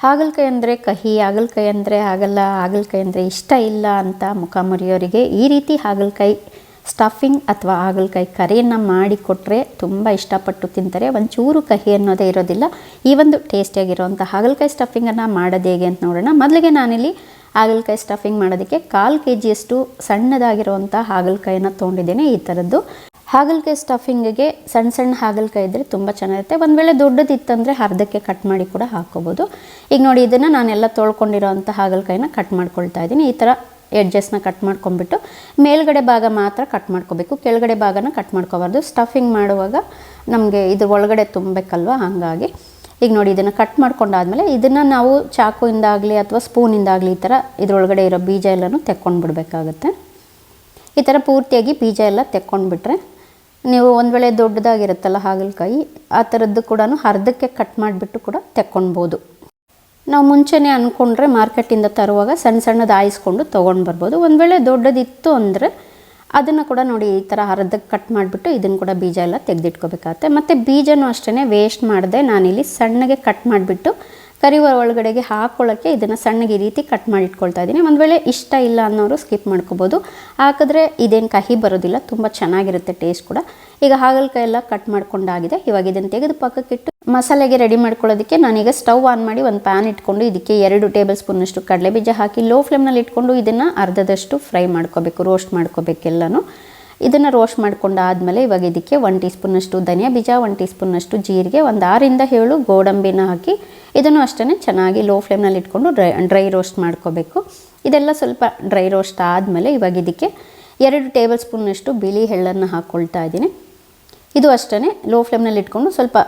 ಹಾಗಲಕಾಯಿ ಅಂದರೆ ಕಹಿ, ಹಾಗಲಕಾಯಿ ಅಂದರೆ ಆಗಲ್ಲ ಹಾಗಲಕಾಯಿ ಅಂದರೆ ಇಷ್ಟ ಇಲ್ಲ ಅಂತ ಮುಖ ಮುರಿಯೋರಿಗೆ ಈ ರೀತಿ ಹಾಗಲಕಾಯಿ ಸ್ಟಫಿಂಗ್ ಅಥವಾ ಹಾಗಲಕಾಯಿ ಕರಿಯನ್ನು ಮಾಡಿಕೊಟ್ರೆ ತುಂಬ ಇಷ್ಟಪಟ್ಟು ತಿಂತಾರೆ. ಒಂಚೂರು ಕಹಿ ಅನ್ನೋದೇ ಇರೋದಿಲ್ಲ. ಈ ಒಂದು ಟೇಸ್ಟಿಯಾಗಿರೋವಂಥ ಹಾಗಲಕಾಯಿ ಸ್ಟಫಿಂಗನ್ನು ಮಾಡೋದು ಹೇಗೆ ಅಂತ ನೋಡೋಣ. ಮೊದಲಿಗೆ ನಾನಿಲ್ಲಿ ಹಾಗಲಕಾಯಿ ಸ್ಟಫಿಂಗ್ ಮಾಡೋದಕ್ಕೆ ಕಾಲು ಕೆ ಜಿಯಷ್ಟು ಸಣ್ಣದಾಗಿರುವಂಥ ಹಾಗಲಕಾಯಿನ ತೊಗೊಂಡಿದ್ದೇನೆ. ಈ ಥರದ್ದು ಹಾಗಲಕಾಯಿ ಸ್ಟಫಿಂಗಿಗೆ ಸಣ್ಣ ಸಣ್ಣ ಹಾಗಲಕಾಯಿ ಇದ್ದರೆ ತುಂಬ ಚೆನ್ನಾಗಿರುತ್ತೆ. ಒಂದು ವೇಳೆ ದೊಡ್ಡದಿತ್ತಂದರೆ ಅರ್ಧಕ್ಕೆ ಕಟ್ ಮಾಡಿ ಕೂಡ ಹಾಕ್ಕೋಬೋದು. ಈಗ ನೋಡಿ ಇದನ್ನು ನಾನೆಲ್ಲ ತೊಳ್ಕೊಂಡಿರೋವಂಥ ಹಾಗಲಕಾಯಿನ ಕಟ್ ಮಾಡ್ಕೊಳ್ತಾ ಇದ್ದೀನಿ. ಈ ಥರ ಎಡ್ಜಸ್ನ ಕಟ್ ಮಾಡ್ಕೊಂಬಿಟ್ಟು ಮೇಲ್ಗಡೆ ಭಾಗ ಮಾತ್ರ ಕಟ್ ಮಾಡ್ಕೋಬೇಕು. ಕೆಳಗಡೆ ಭಾಗನ ಕಟ್ ಮಾಡ್ಕೋಬಾರ್ದು. ಸ್ಟಫಿಂಗ್ ಮಾಡುವಾಗ ನಮಗೆ ಇದು ಒಳಗಡೆ ತುಂಬಬೇಕಲ್ವ? ಹಾಗಾಗಿ ಈಗ ನೋಡಿ ಇದನ್ನು ಕಟ್ ಮಾಡ್ಕೊಂಡಾದ್ಮೇಲೆ ಇದನ್ನು ನಾವು ಚಾಕುವಿಂದಾಗಲಿ ಅಥವಾ ಸ್ಪೂನಿಂದಾಗಲಿ ಈ ಥರ ಇದರೊಳಗಡೆ ಇರೋ ಬೀಜ ಎಲ್ಲನೂ ತೆಕ್ಕೊಂಡು ಬಿಡಬೇಕಾಗತ್ತೆ ಈ ಥರ ಪೂರ್ತಿಯಾಗಿ ಬೀಜ ಎಲ್ಲ ತೆಕ್ಕೊಂಡ್ಬಿಟ್ರೆ ನೀವು ಒಂದು ವೇಳೆ ದೊಡ್ಡದಾಗಿರುತ್ತಲ್ಲ ಹಾಗಲಕಾಯಿ, ಆ ಥರದ್ದು ಕೂಡ ಅರ್ಧಕ್ಕೆ ಕಟ್ ಮಾಡಿಬಿಟ್ಟು ಕೂಡ ತೆಕ್ಕೊಳ್ಬೋದು ನಾವು ಮುಂಚೆನೇ ಅಂದ್ಕೊಂಡ್ರೆ ಮಾರ್ಕೆಟಿಂದ ತರುವಾಗ ಸಣ್ಣ ಸಣ್ಣದು ಆಯಿಸ್ಕೊಂಡು ತೊಗೊಂಡು ಬರ್ಬೋದು. ಒಂದು ವೇಳೆ ದೊಡ್ಡದಿತ್ತು ಅಂದರೆ ಅದನ್ನು ಕೂಡ ನೋಡಿ ಈ ಥರ ಅರ್ಧಕ್ಕೆ ಕಟ್ ಮಾಡಿಬಿಟ್ಟು ಇದನ್ನು ಕೂಡ ಬೀಜ ಎಲ್ಲ ತೆಗೆದಿಟ್ಕೋಬೇಕಾಗತ್ತೆ. ಮತ್ತು ಬೀಜನೂ ಅಷ್ಟೇ ವೇಸ್ಟ್ ಮಾಡದೆ ನಾನಿಲ್ಲಿ ಸಣ್ಣಗೆ ಕಟ್ ಮಾಡಿಬಿಟ್ಟು ಕರಿ ಒಳಗಡೆಗೆ ಹಾಕೊಳ್ಳೋಕ್ಕೆ ಇದನ್ನು ಸಣ್ಣಗೆ ಈ ರೀತಿ ಕಟ್ ಮಾಡಿ ಇಟ್ಕೊಳ್ತಾ ಇದ್ದೀನಿ. ಒಂದು ವೇಳೆ ಇಷ್ಟ ಇಲ್ಲ ಅನ್ನೋರು ಸ್ಕಿಪ್ ಮಾಡ್ಕೋಬೋದು. ಹಾಕಿದ್ರೆ ಇದೇನು ಕಹಿ ಬರೋದಿಲ್ಲ, ತುಂಬ ಚೆನ್ನಾಗಿರುತ್ತೆ ಟೇಸ್ಟ್ ಕೂಡ. ಈಗ ಹಾಗಲಕಾಯಿ ಎಲ್ಲ ಕಟ್ ಮಾಡ್ಕೊಂಡಾಗಿದೆ. ಇವಾಗ ಇದನ್ನು ತೆಗೆದು ಪಕ್ಕಕ್ಕಿಟ್ಟು ಮಸಾಲೆಗೆ ರೆಡಿ ಮಾಡ್ಕೊಳ್ಳೋದಕ್ಕೆ ನಾನೀಗ ಸ್ಟವ್ ಆನ್ ಮಾಡಿ ಒಂದು ಪ್ಯಾನ್ ಇಟ್ಕೊಂಡು ಇದಕ್ಕೆ ಎರಡು ಟೇಬಲ್ ಸ್ಪೂನಷ್ಟು ಕಡಲೆ ಬೀಜ ಹಾಕಿ ಲೋ ಫ್ಲೇಮ್ನಲ್ಲಿ ಇಟ್ಕೊಂಡು ಇದನ್ನು ಅರ್ಧದಷ್ಟು ಫ್ರೈ ಮಾಡ್ಕೋಬೇಕು ರೋಸ್ಟ್ ಮಾಡ್ಕೋಬೇಕೆಲ್ಲನೂ. ಇದನ್ನು ರೋಸ್ಟ್ ಮಾಡ್ಕೊಂಡಾದಮೇಲೆ ಇವಾಗ ಇದಕ್ಕೆ ಒನ್ ಟೀ ಸ್ಪೂನಷ್ಟು ಧನಿಯಾ ಬೀಜ ಒನ್ ಟೀ ಸ್ಪೂನಷ್ಟು ಜೀರಿಗೆ, ಒಂದು ಆರಿಂದ ಏಳು ಗೋಡಂಬಿನ ಹಾಕಿ ಇದನ್ನು ಅಷ್ಟೇ ಚೆನ್ನಾಗಿ ಲೋ ಫ್ಲೇಮ್ನಲ್ಲಿ ಇಟ್ಕೊಂಡು ಡ್ರೈ ಡ್ರೈ ರೋಸ್ಟ್ ಮಾಡ್ಕೋಬೇಕು. ಇದೆಲ್ಲ ಸ್ವಲ್ಪ ಡ್ರೈ ರೋಸ್ಟ್ ಆದಮೇಲೆ ಇವಾಗ ಇದಕ್ಕೆ ಎರಡು ಟೇಬಲ್ ಸ್ಪೂನಷ್ಟು ಬಿಳಿ ಎಳ್ಳನ್ನು ಹಾಕ್ಕೊಳ್ತಾ ಇದ್ದೀನಿ. ಇದು ಅಷ್ಟೇ ಲೋ ಫ್ಲೇಮ್ನಲ್ಲಿ ಇಟ್ಕೊಂಡು ಸ್ವಲ್ಪ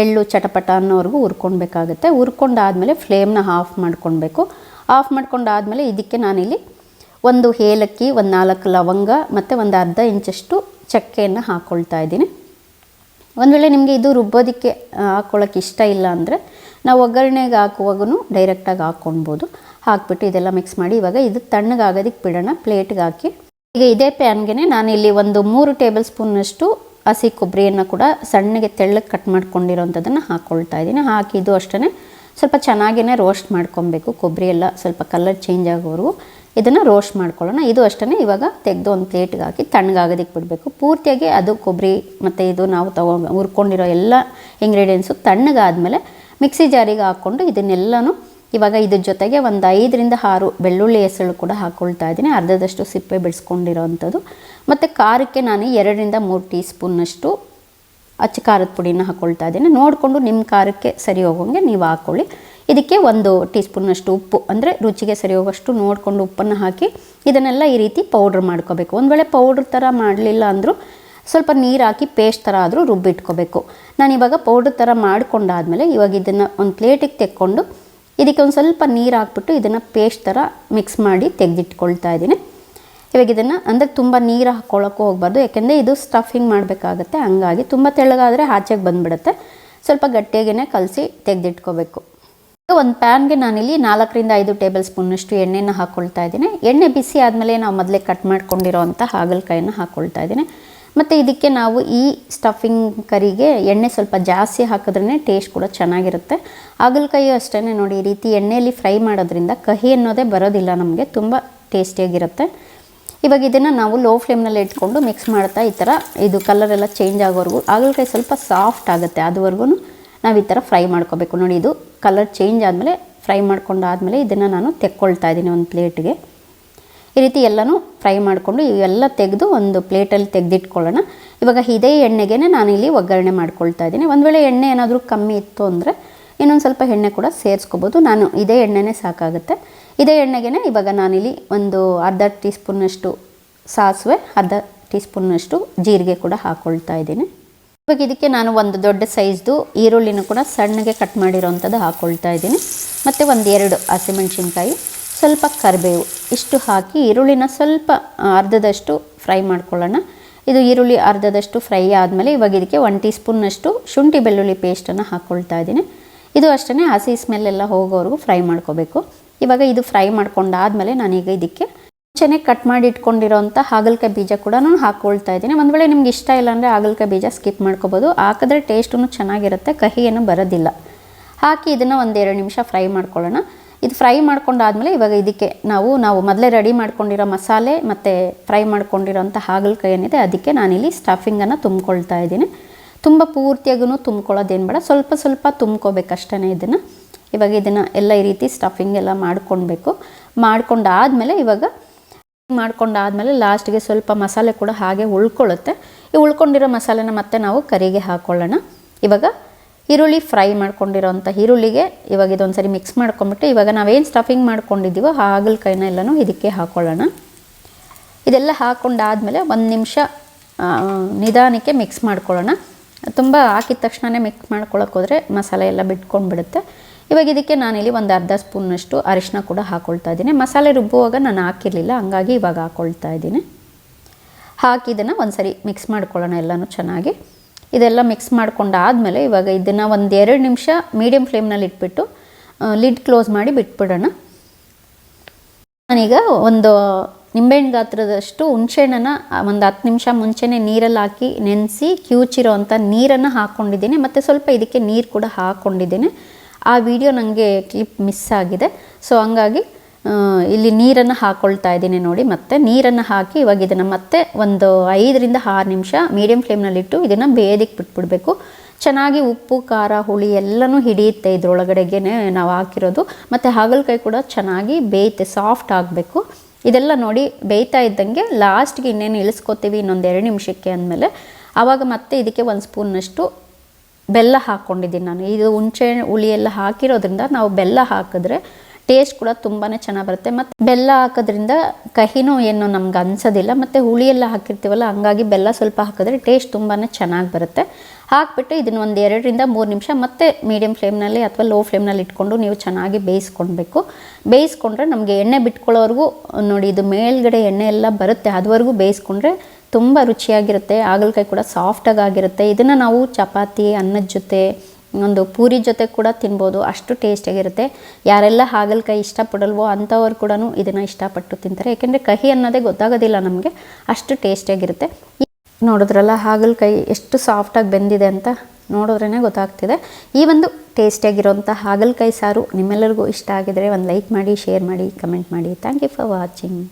ಎಳ್ಳು, ಚಟಪಟ ಅನ್ನೋವರೆಗೂ ಹುರ್ಕೊಳ್ಬೇಕಾಗುತ್ತೆ. ಹುರ್ಕೊಂಡಾದಮೇಲೆ ಫ್ಲೇಮ್ನ ಆಫ್ ಮಾಡ್ಕೊಳ್ಬೇಕು. ಆಫ್ ಮಾಡ್ಕೊಂಡಾದಮೇಲೆ ಇದಕ್ಕೆ ನಾನಿಲ್ಲಿ ಒಂದು ಏಲಕ್ಕಿ, ಒಂದು ನಾಲ್ಕು ಲವಂಗ ಮತ್ತು ಒಂದು ಅರ್ಧ ಇಂಚಷ್ಟು ಚಕ್ಕೆಯನ್ನು ಹಾಕ್ಕೊಳ್ತಾ ಇದ್ದೀನಿ. ಒಂದು ವೇಳೆ ನಿಮಗೆ ಇದು ರುಬ್ಬೋದಕ್ಕೆ ಹಾಕ್ಕೊಳ್ಳೋಕೆ ಇಷ್ಟ ಇಲ್ಲ ಅಂದರೆ ನಾವು ಒಗ್ಗರಣೆಗೆ ಹಾಕುವಾಗೂ ಡೈರೆಕ್ಟಾಗಿ ಹಾಕ್ಕೊಳ್ಬೋದು ಹಾಕ್ಬಿಟ್ಟು ಇದೆಲ್ಲ ಮಿಕ್ಸ್ ಮಾಡಿ ಇವಾಗ ಇದು ತಣ್ಣಗಾಗೋದಕ್ಕೆ ಬಿಡೋಣ, ಪ್ಲೇಟ್ಗೆ ಹಾಕಿ. ಈಗ ಇದೇ ಪ್ಯಾನ್ಗೆ ನಾನಿಲ್ಲಿ ಒಂದು ಮೂರು ಟೇಬಲ್ ಸ್ಪೂನಷ್ಟು ಹಸಿ ಕೊಬ್ಬರಿಯನ್ನು ಕೂಡ ಸಣ್ಣಗೆ ತೆಳ್ಳಗೆ ಕಟ್ ಮಾಡ್ಕೊಂಡಿರೋಂಥದ್ದನ್ನು ಹಾಕ್ಕೊಳ್ತಾ ಇದ್ದೀನಿ. ಹಾಕಿ ಇದು ಅಷ್ಟೇ ಸ್ವಲ್ಪ ಚೆನ್ನಾಗಿಯೇ ರೋಸ್ಟ್ ಮಾಡ್ಕೊಬೇಕು. ಕೊಬ್ಬರಿ ಎಲ್ಲ ಸ್ವಲ್ಪ ಕಲರ್ ಚೇಂಜ್ ಆಗೋವರೆಗೂ. ಇದನ್ನು ರೋಸ್ಟ್ ಮಾಡ್ಕೊಳ್ಳೋಣ. ಇದು ಅಷ್ಟೇ ಇವಾಗ ತೆಗೆದು ಒಂದು ಪ್ಲೇಟ್ಗೆ ಹಾಕಿ ತಣ್ಣಗಾಗೋದಕ್ಕೆ ಬಿಡಬೇಕು. ಪೂರ್ತಿಯಾಗಿ ಅದು ಕೊಬ್ಬರಿ ಮತ್ತು ಇದು ನಾವು ತಗೊಂಡು ಹುರ್ಕೊಂಡಿರೋ ಎಲ್ಲ ಇಂಗ್ರೀಡಿಯೆಂಟ್ಸು ತಣ್ಣಗಾದಮೇಲೆ ಮಿಕ್ಸಿ ಜಾರಿಗೆ ಹಾಕ್ಕೊಂಡು ಇದನ್ನೆಲ್ಲನೂ ಇವಾಗ ಇದ್ರ ಜೊತೆಗೆ ಒಂದು ಐದರಿಂದ ಆರು ಬೆಳ್ಳುಳ್ಳಿ ಹೆಸರು ಕೂಡ ಹಾಕ್ಕೊಳ್ತಾ ಇದ್ದೀನಿ. ಅರ್ಧದಷ್ಟು ಸಿಪ್ಪೆ ಬಿಡಿಸ್ಕೊಂಡಿರೋ ಅಂಥದ್ದು ಮತ್ತು ಖಾರಕ್ಕೆ ನಾನು ಎರಡರಿಂದ ಮೂರು ಟೀ ಸ್ಪೂನ್ನಷ್ಟು ಅಚ್ಚ ಖಾರದ ಪುಡಿನ ಹಾಕ್ಕೊಳ್ತಾ ಇದ್ದೀನಿ. ನೋಡಿಕೊಂಡು ನಿಮ್ಮ ಖಾರಕ್ಕೆ ಸರಿ ಹೋಗೋಂಗೆ ನೀವು ಹಾಕ್ಕೊಳ್ಳಿ ಇದಕ್ಕೆ ಒಂದು ಟೀ ಸ್ಪೂನ್ನಷ್ಟು ಉಪ್ಪು, ಅಂದರೆ ರುಚಿಗೆ ಸರಿ ಹೋಗೋಷ್ಟು ನೋಡಿಕೊಂಡು ಉಪ್ಪನ್ನು ಹಾಕಿ ಇದನ್ನೆಲ್ಲ ಈ ರೀತಿ ಪೌಡ್ರ್ ಮಾಡ್ಕೋಬೇಕು. ಒಂದು ವೇಳೆ ಪೌಡ್ರ್ ಥರ ಮಾಡಲಿಲ್ಲ ಅಂದರೂ ಸ್ವಲ್ಪ ನೀರು ಹಾಕಿ ಪೇಸ್ಟ್ ಥರ ಆದರೂ ರುಬ್ಬಿಟ್ಕೋಬೇಕು. ನಾನು ಇವಾಗ ಪೌಡ್ರ್ ಥರ ಮಾಡ್ಕೊಂಡಾದಮೇಲೆ ಇವಾಗ ಇದನ್ನು ಒಂದು ಪ್ಲೇಟಿಗೆ ತೆಕ್ಕೊಂಡು ಇದಕ್ಕೆ ಒಂದು ಸ್ವಲ್ಪ ನೀರು ಹಾಕ್ಬಿಟ್ಟು ಇದನ್ನು ಪೇಸ್ಟ್ ಥರ ಮಿಕ್ಸ್ ಮಾಡಿ ತೆಗೆದಿಟ್ಕೊಳ್ತಾ ಇದ್ದೀನಿ. ಇವಾಗ ಇದನ್ನು ಅಂದರೆ ತುಂಬ ನೀರು ಹಾಕ್ಕೊಳ್ಳೋಕ್ಕೂ ಹೋಗ್ಬಾರ್ದು, ಯಾಕೆಂದರೆ ಇದು ಸ್ಟಫಿಂಗ್ ಮಾಡಬೇಕಾಗತ್ತೆ, ಹಂಗಾಗಿ ತುಂಬ ತೆಳ್ಳಗಾದರೆ ಆಚೆಗೆ ಬಂದುಬಿಡುತ್ತೆ. ಸ್ವಲ್ಪ ಗಟ್ಟಿಯಾಗೇ ಕಲಸಿ ತೆಗೆದಿಟ್ಕೋಬೇಕು. ಒಂದು ಪ್ಯಾನ್ಗೆ ನಾನಿಲ್ಲಿ ನಾಲ್ಕರಿಂದ ಐದು ಟೇಬಲ್ ಸ್ಪೂನಷ್ಟು ಎಣ್ಣೆನ ಹಾಕ್ಕೊಳ್ತಾ ಇದ್ದೀನಿ. ಎಣ್ಣೆ ಬಿಸಿ ಆದಮೇಲೆ ನಾವು ಮೊದಲೇ ಕಟ್ ಮಾಡ್ಕೊಂಡಿರೋವಂಥ ಹಾಗಲಕಾಯಿನ ಹಾಕ್ಕೊಳ್ತಾ ಇದ್ದೀನಿ. ಮತ್ತು ಇದಕ್ಕೆ ನಾವು ಈ ಸ್ಟಫಿಂಗ್ ಕರಿಗೆ ಎಣ್ಣೆ ಸ್ವಲ್ಪ ಜಾಸ್ತಿ ಹಾಕಿದ್ರೇ ಟೇಸ್ಟ್ ಕೂಡ ಚೆನ್ನಾಗಿರುತ್ತೆ. ಹಾಗಲಕಾಯಿ ಅಷ್ಟೇ ನೋಡಿ, ಈ ರೀತಿ ಎಣ್ಣೆಯಲ್ಲಿ ಫ್ರೈ ಮಾಡೋದ್ರಿಂದ ಕಹಿ ಅನ್ನೋದೇ ಬರೋದಿಲ್ಲ ನಮಗೆ, ತುಂಬ ಟೇಸ್ಟಿಯಾಗಿರುತ್ತೆ ಇವಾಗ ಇದನ್ನು ನಾವು ಲೋ ಫ್ಲೇಮ್ನಲ್ಲಿ ಇಟ್ಕೊಂಡು ಮಿಕ್ಸ್ ಮಾಡ್ತಾ ಈ ಥರ ಇದು ಕಲರೆಲ್ಲ ಚೇಂಜ್ ಆಗೋವರೆಗೂ, ಹಾಗಲಕಾಯಿ ಸ್ವಲ್ಪ ಸಾಫ್ಟ್ ಆಗುತ್ತೆ ಅದುವರೆಗೂ ನಾವು ಈ ಥರ ಫ್ರೈ ಮಾಡ್ಕೋಬೇಕು. ನೋಡಿ, ಇದು ಕಲರ್ ಚೇಂಜ್ ಆದಮೇಲೆ, ಫ್ರೈ ಮಾಡ್ಕೊಂಡಾದಮೇಲೆ ಇದನ್ನು ನಾನು ತೆಕ್ಕೊಳ್ತಾ ಇದ್ದೀನಿ ಒಂದು ಪ್ಲೇಟ್ಗೆ ಈ ರೀತಿ ಎಲ್ಲನೂ ಫ್ರೈ ಮಾಡಿಕೊಂಡು ಇವೆಲ್ಲ ತೆಗೆದು ಒಂದು ಪ್ಲೇಟಲ್ಲಿ ತೆಗೆದಿಟ್ಕೊಳ್ಳೋಣ. ಇವಾಗ ಇದೇ ಎಣ್ಣೆಗೆ ಇಲ್ಲಿ ಒಗ್ಗರಣೆ ಮಾಡ್ಕೊಳ್ತಾ ಇದ್ದೀನಿ. ಒಂದು ವೇಳೆ ಎಣ್ಣೆ ಏನಾದರೂ ಕಮ್ಮಿ ಇತ್ತು ಅಂದರೆ ಇನ್ನೊಂದು ಸ್ವಲ್ಪ ಎಣ್ಣೆ ಕೂಡ ಸೇರಿಸ್ಕೋಬೋದು. ನಾನು ಇದೇ ಎಣ್ಣೆನೇ ಸಾಕಾಗುತ್ತೆ. ಇದೇ ಎಣ್ಣೆಗೆ ಇವಾಗ ನಾನಿಲ್ಲಿ ಒಂದು ಅರ್ಧ ಟೀ ಸ್ಪೂನಷ್ಟು ಸಾಸಿವೆ, ಅರ್ಧ ಟೀ ಸ್ಪೂನಷ್ಟು ಜೀರಿಗೆ ಕೂಡ ಹಾಕ್ಕೊಳ್ತಾ ಇದ್ದೀನಿ. ಇವಾಗ ಇದಕ್ಕೆ ನಾನು ಒಂದು ದೊಡ್ಡ ಸೈಜ್ದು ಈರುಳ್ಳಿನ ಕೂಡ ಸಣ್ಣಗೆ ಕಟ್ ಮಾಡಿರೋವಂಥದ್ದು ಹಾಕ್ಕೊಳ್ತಾ ಇದ್ದೀನಿ. ಮತ್ತು ಒಂದು ಎರಡು ಹಸಿಮೆಣ್ಸಿನ್ಕಾಯಿ, ಸ್ವಲ್ಪ ಕರಿಬೇವು, ಇಷ್ಟು ಹಾಕಿ ಈರುಳ್ಳಿನ ಸ್ವಲ್ಪ ಅರ್ಧದಷ್ಟು ಫ್ರೈ ಮಾಡ್ಕೊಳ್ಳೋಣ. ಇದು ಈರುಳ್ಳಿ ಅರ್ಧದಷ್ಟು ಫ್ರೈ ಆದಮೇಲೆ ಇವಾಗ ಇದಕ್ಕೆ ಒನ್ ಟೀ ಸ್ಪೂನ್ನಷ್ಟು ಶುಂಠಿ ಬೆಳ್ಳುಳ್ಳಿ ಪೇಸ್ಟನ್ನು ಹಾಕ್ಕೊಳ್ತಾ ಇದ್ದೀನಿ. ಇದು ಅಷ್ಟೇ ಹಸಿ ಸ್ಮೆಲ್ಲೆಲ್ಲ ಹೋಗೋವರೆಗೂ ಫ್ರೈ ಮಾಡ್ಕೋಬೇಕು. ಇವಾಗ ಇದು ಫ್ರೈ ಮಾಡ್ಕೊಂಡಾದಮೇಲೆ ನಾನೀಗ ಇದಕ್ಕೆ ಮುಂಚೆನೇ ಕಟ್ ಮಾಡಿ ಇಟ್ಕೊಂಡಿರೋಂಥ ಹಾಗಲಕಾಯಿ ಬೀಜ ಕೂಡ ನಾನು ಹಾಕ್ಕೊಳ್ತಾ ಇದ್ದೀನಿ. ಒಂದು ವೇಳೆ ನಿಮ್ಗೆ ಇಷ್ಟ ಇಲ್ಲ ಅಂದರೆ ಹಾಗಲಕಾಯಿ ಬೀಜ ಸ್ಕಿಪ್ ಮಾಡ್ಕೋಬೋದು. ಹಾಕಿದ್ರೆ ಟೇಸ್ಟೂ ಚೆನ್ನಾಗಿರುತ್ತೆ ಕಹಿ ಏನು ಬರೋದಿಲ್ಲ. ಹಾಕಿ ಇದನ್ನು ಒಂದೆರಡು ನಿಮಿಷ ಫ್ರೈ ಮಾಡ್ಕೊಳ್ಳೋಣ. ಇದು ಫ್ರೈ ಮಾಡ್ಕೊಂಡಾದ್ಮೇಲೆ ಇವಾಗ ಇದಕ್ಕೆ ನಾವು ನಾವು ಮೊದಲೇ ರೆಡಿ ಮಾಡ್ಕೊಂಡಿರೋ ಮಸಾಲೆ ಮತ್ತು ಫ್ರೈ ಮಾಡ್ಕೊಂಡಿರೋಂಥ ಹಾಗಲಕಾಯಿ ಏನಿದೆ, ಅದಕ್ಕೆ ನಾನಿಲ್ಲಿ ಸ್ಟಫಿಂಗನ್ನು ತುಂಬ್ಕೊಳ್ತಾ ಇದ್ದೀನಿ. ತುಂಬ ಪೂರ್ತಿಯಾಗೂ ತುಂಬ್ಕೊಳ್ಳೋದೇನು ಬೇಡ. ಸ್ವಲ್ಪ ಸ್ವಲ್ಪ ತುಂಬ್ಕೋಬೇಕಷ್ಟೇ ಇದನ್ನು. ಇವಾಗ ಇದನ್ನು ಎಲ್ಲ ಈ ರೀತಿ ಸ್ಟಫಿಂಗ್ ಎಲ್ಲ ಮಾಡ್ಕೊಳ್ಬೇಕು. ಮಾಡ್ಕೊಂಡಾದ್ಮೇಲೆ ಇವಾಗ ಮಾಡ್ಕೊಂಡಾದ್ಮೇಲೆ ಲಾಸ್ಟ್ಗೆ ಸ್ವಲ್ಪ ಮಸಾಲೆ ಕೂಡ ಹಾಗೆ ಉಳ್ಕೊಳ್ಳುತ್ತೆ. ಈ ಉಳ್ಕೊಂಡಿರೋ ಮಸಾಲೆನ ಮತ್ತೆ ನಾವು ಕರಿಗೆ ಹಾಕೊಳ್ಳೋಣ. ಇವಾಗ ಈರುಳ್ಳಿ ಫ್ರೈ ಮಾಡ್ಕೊಂಡಿರೋಂಥ ಈರುಳ್ಳಿಗೆ ಇವಾಗ ಇದೊಂದು ಸರಿ ಮಿಕ್ಸ್ ಮಾಡ್ಕೊಂಬಿಟ್ಟು ಇವಾಗ ನಾವೇನು ಸ್ಟಫಿಂಗ್ ಮಾಡ್ಕೊಂಡಿದ್ದೀವೋ ಹಾಗಲಕಾಯಿನ ಎಲ್ಲನೂ ಇದಕ್ಕೆ ಹಾಕೊಳ್ಳೋಣ. ಇದೆಲ್ಲ ಹಾಕ್ಕೊಂಡಾದ್ಮೇಲೆ ಒಂದು ನಿಮಿಷ ನಿಧಾನಕ್ಕೆ ಮಿಕ್ಸ್ ಮಾಡ್ಕೊಳ್ಳೋಣ. ತುಂಬ ಹಾಕಿದ ತಕ್ಷಣವೇ ಮಿಕ್ಸ್ ಮಾಡ್ಕೊಳ್ಳೋಕೆ ಹೋದರೆ ಮಸಾಲೆ ಎಲ್ಲ ಬಿಟ್ಕೊಂಡು ಬಿಡುತ್ತೆ ಇವಾಗ ಇದಕ್ಕೆ ನಾನಿಲ್ಲಿ ಒಂದು ಅರ್ಧ ಸ್ಪೂನ್ನಷ್ಟು ಅರಿಶಿನ ಕೂಡ ಹಾಕ್ಕೊಳ್ತಾ ಇದ್ದೀನಿ. ಮಸಾಲೆ ರುಬ್ಬುವಾಗ ನಾನು ಹಾಕಿರಲಿಲ್ಲ, ಹಂಗಾಗಿ ಇವಾಗ ಹಾಕ್ಕೊಳ್ತಾ ಇದ್ದೀನಿ. ಹಾಕಿ ಇದನ್ನು ಒಂದು ಸರಿ ಮಿಕ್ಸ್ ಮಾಡ್ಕೊಳ್ಳೋಣ ಎಲ್ಲನೂ ಚೆನ್ನಾಗಿ. ಇದೆಲ್ಲ ಮಿಕ್ಸ್ ಮಾಡ್ಕೊಂಡಾದಮೇಲೆ ಇವಾಗ ಇದನ್ನು ಒಂದು ಎರಡು ನಿಮಿಷ ಮೀಡಿಯಮ್ ಫ್ಲೇಮ್ನಲ್ಲಿ ಇಟ್ಬಿಟ್ಟು ಲಿಡ್ ಕ್ಲೋಸ್ ಮಾಡಿ ಬಿಟ್ಬಿಡೋಣ. ನಾನೀಗ ಒಂದು ನಿಂಬೆಹಣ್ಣು ಗಾತ್ರದಷ್ಟು ಹುಣಸೆಹಣ್ಣನ್ನು ಒಂದು ಹತ್ತು ನಿಮಿಷ ಮುಂಚೆನೇ ನೀರಲ್ಲಿ ಹಾಕಿ ನೆನೆಸಿ ಕಿವುಚಿರೋ ಅಂಥ ನೀರನ್ನು ಹಾಕ್ಕೊಂಡಿದ್ದೀನಿ ಮತ್ತು ಸ್ವಲ್ಪ ಇದಕ್ಕೆ ನೀರು ಕೂಡ ಹಾಕ್ಕೊಂಡಿದ್ದೀನಿ ಆ ವಿಡಿಯೋ ನನಗೆ ಕ್ಲಿಪ್ ಮಿಸ್ ಆಗಿದೆ. ಸೊ ಹಂಗಾಗಿ ಇಲ್ಲಿ ನೀರನ್ನು ಹಾಕ್ಕೊಳ್ತಾ ಇದ್ದೀನಿ ನೋಡಿ ಮತ್ತೆ. ನೀರನ್ನು ಹಾಕಿ ಇವಾಗ ಇದನ್ನು ಮತ್ತೆ ಒಂದು ಐದರಿಂದ ಆರು ನಿಮಿಷ ಮೀಡಿಯಂ ಫ್ಲೇಮ್ನಲ್ಲಿಟ್ಟು ಇದನ್ನು ಬೇಯದಿಕ್ಕೆ ಬಿಟ್ಬಿಡಬೇಕು. ಚೆನ್ನಾಗಿ ಉಪ್ಪು, ಖಾರ, ಹುಳಿ ಎಲ್ಲನೂ ಹಿಡಿಯುತ್ತೆ ಇದರೊಳಗಡೆಗೆ ನಾವು ಹಾಕಿರೋದು. ಮತ್ತು ಹಾಗಲಕಾಯಿ ಕೂಡ ಚೆನ್ನಾಗಿ ಬೇಯುತ್ತೆ ಸಾಫ್ಟ್ ಆಗಬೇಕು. ಇದೆಲ್ಲ ನೋಡಿ ಬೇಯ್ತಾ ಇದ್ದಂಗೆ ಲಾಸ್ಟ್ಗೆ ಇನ್ನೇನು ಇಳಿಸ್ಕೊತೀವಿ ಇನ್ನೊಂದು ಎರಡು ನಿಮಿಷಕ್ಕೆ ಅಂದಮೇಲೆ. ಆವಾಗ ಮತ್ತೆ ಇದಕ್ಕೆ ಒಂದು ಸ್ಪೂನ್ನಷ್ಟು ಬೆಲ್ಲ ಹಾಕ್ಕೊಂಡಿದ್ದೀನಿ ನಾನು. ಇದು ಹುಣಸೆ ಹುಳಿ ಎಲ್ಲ ಹಾಕಿರೋದ್ರಿಂದ ನಾವು ಬೆಲ್ಲ ಹಾಕಿದ್ರೆ ಟೇಸ್ಟ್ ಕೂಡ ತುಂಬಾ ಚೆನ್ನಾಗಿ ಬರುತ್ತೆ. ಮತ್ತು ಬೆಲ್ಲ ಹಾಕೋದ್ರಿಂದ ಕಹಿನೂ ಏನು ನಮ್ಗೆ ಅನ್ಸೋದಿಲ್ಲ. ಮತ್ತು ಹುಳಿ ಎಲ್ಲ ಹಾಕಿರ್ತೀವಲ್ಲ, ಹಂಗಾಗಿ ಬೆಲ್ಲ ಸ್ವಲ್ಪ ಹಾಕಿದ್ರೆ ಟೇಸ್ಟ್ ತುಂಬಾ ಚೆನ್ನಾಗಿ ಬರುತ್ತೆ. ಹಾಕ್ಬಿಟ್ಟು ಇದನ್ನು ಒಂದು ಎರಡರಿಂದ ಮೂರು ನಿಮಿಷ ಮತ್ತೆ ಮೀಡಿಯಮ್ ಫ್ಲೇಮ್ನಲ್ಲಿ ಅಥವಾ ಲೋ ಫ್ಲೇಮ್ನಲ್ಲಿ ಇಟ್ಕೊಂಡು ನೀವು ಚೆನ್ನಾಗಿ ಬೇಯಿಸ್ಕೊಳ್ಬೇಕು. ಬೇಯಿಸ್ಕೊಂಡ್ರೆ ನಮಗೆ ಎಣ್ಣೆ ಬಿಟ್ಕೊಳ್ಳೋವರೆಗೂ ನೋಡಿ, ಇದು ಮೇಲ್ಗಡೆ ಎಣ್ಣೆ ಎಲ್ಲ ಬರುತ್ತೆ. ಅದುವರೆಗೂ ಬೇಯಿಸ್ಕೊಂಡ್ರೆ ತುಂಬ ರುಚಿಯಾಗಿರುತ್ತೆ, ಹಾಗಲಕಾಯಿ ಕೂಡ ಸಾಫ್ಟಾಗಿ ಆಗಿರುತ್ತೆ ಇದನ್ನು ನಾವು ಚಪಾತಿ, ಅನ್ನದ ಜೊತೆ, ಒಂದು ಪೂರಿ ಜೊತೆ ಕೂಡ ತಿನ್ಬೋದು, ಅಷ್ಟು ಟೇಸ್ಟಿಯಾಗಿರುತ್ತೆ. ಯಾರೆಲ್ಲ ಹಾಗಲಕಾಯಿ ಇಷ್ಟಪಡಲ್ವೋ ಅಂಥವ್ರು ಕೂಡ ಇದನ್ನು ಇಷ್ಟಪಟ್ಟು ತಿಂತಾರೆ. ಯಾಕೆಂದರೆ ಕಹಿ ಅನ್ನೋದೇ ಗೊತ್ತಾಗೋದಿಲ್ಲ ನಮಗೆ, ಅಷ್ಟು ಟೇಸ್ಟಿಯಾಗಿರುತ್ತೆ. ನೋಡಿದ್ರಲ್ಲ ಹಾಗಲಕಾಯಿ ಎಷ್ಟು ಸಾಫ್ಟಾಗಿ ಬೆಂದಿದೆ ಅಂತ? ನೋಡಿದ್ರೇ ಗೊತ್ತಾಗ್ತಿದೆ. ಈ ಒಂದು ಟೇಸ್ಟಿಯಾಗಿರೋಂಥ ಹಾಗಲಕಾಯಿ ಸಾರು ನಿಮ್ಮೆಲ್ಲರಿಗೂ ಇಷ್ಟ ಆಗಿದರೆ ಒಂದು ಲೈಕ್ ಮಾಡಿ, ಶೇರ್ ಮಾಡಿ, ಕಮೆಂಟ್ ಮಾಡಿ. Thank you for watching